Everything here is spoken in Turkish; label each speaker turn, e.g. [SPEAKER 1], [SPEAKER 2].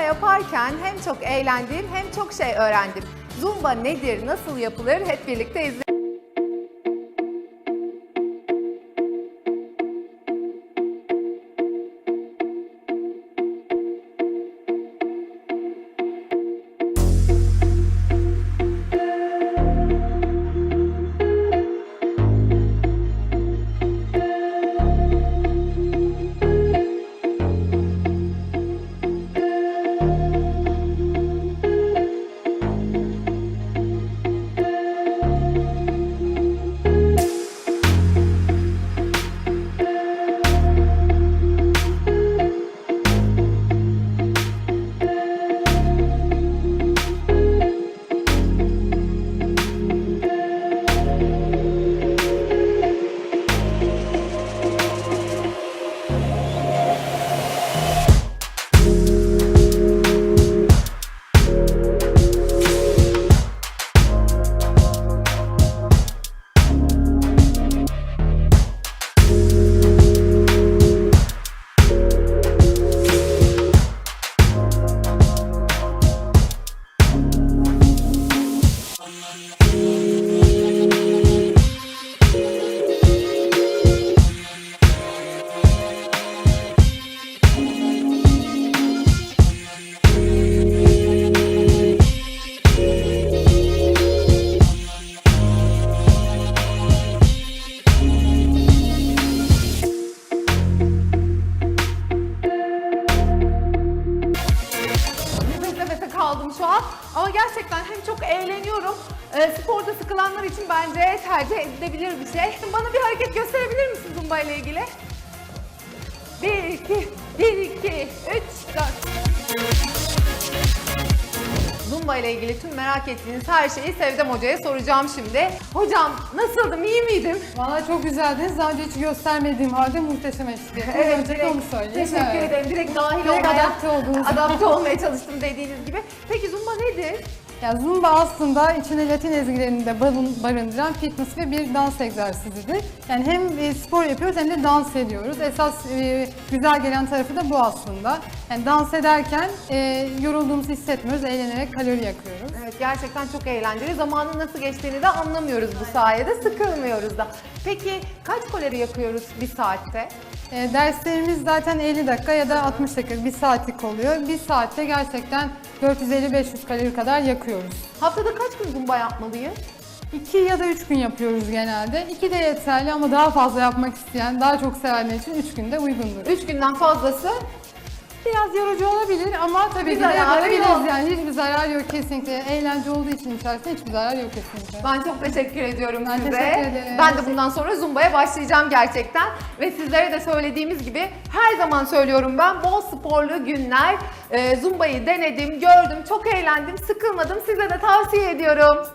[SPEAKER 1] Zumba yaparken hem çok eğlendim hem çok şey öğrendim. Zumba nedir, nasıl yapılır hep birlikte izleyelim. Ama gerçekten hem çok eğleniyorum. e, sporda sıkılanlar için bence tercih edilebilir bir şey. Bana bir hareket gösterebilir misin Zumba ile ilgili? 1, 2, 1, 2, 3, Zumba ile ilgili tüm merak ettiğiniz her şeyi Sevdem Hoca'ya soracağım şimdi. Hocam nasıldım, iyi miydim?
[SPEAKER 2] Valla çok güzeldiniz. Daha önce hiç göstermediğim halde muhteşem eşlik ettiniz. Öncelikle onu söyleyeyim.
[SPEAKER 1] Teşekkür
[SPEAKER 2] Evet.
[SPEAKER 1] ederim. Direkt dahil
[SPEAKER 2] Direkt
[SPEAKER 1] olmaya,
[SPEAKER 2] adapte
[SPEAKER 1] adapte olmaya çalıştım dediğiniz gibi. Peki Zumba nedir?
[SPEAKER 2] Ya Zumba aslında içinde Latin ezgilerini de barın- barındıran fitness ve bir dans egzersizidir. Yani hem e, spor yapıyoruz hem de dans ediyoruz. Esas e, güzel gelen tarafı da bu aslında. Yani dans ederken e, yorulduğumuzu hissetmiyoruz, eğlenerek kalori yakıyoruz.
[SPEAKER 1] Evet gerçekten çok eğlenceli. Zamanın nasıl geçtiğini de anlamıyoruz bu sayede. Sıkılmıyoruz da. Peki kaç kalori yakıyoruz bir saatte?
[SPEAKER 2] E, derslerimiz zaten 50 dakika ya da 60 dakika, bir saatlik oluyor. Bir saatte gerçekten 450-500 kalori kadar yakıyoruz.
[SPEAKER 1] Haftada kaç gün zumba yapmalıyız?
[SPEAKER 2] 2 ya da 3 gün yapıyoruz genelde. 2 de yeterli ama daha fazla yapmak isteyen, daha çok sevenler için 3 günde uygundur.
[SPEAKER 1] 3 günden fazlası
[SPEAKER 2] Biraz yorucu olabilir ama tabii ki de
[SPEAKER 1] zararı
[SPEAKER 2] yapabiliriz
[SPEAKER 1] yok.
[SPEAKER 2] yani hiçbir zarar yok kesinlikle. Eğlence olduğu için içerisinde hiçbir zarar yok kesinlikle.
[SPEAKER 1] ben çok teşekkür ediyorum
[SPEAKER 2] Ben
[SPEAKER 1] size.
[SPEAKER 2] teşekkür ederim.
[SPEAKER 1] Ben de bundan sonra zumbaya başlayacağım gerçekten. Ve sizlere de söylediğimiz gibi her zaman söylüyorum ben bol sporlu günler. Ee, zumbayı denedim, gördüm, çok eğlendim, sıkılmadım. Size de tavsiye ediyorum.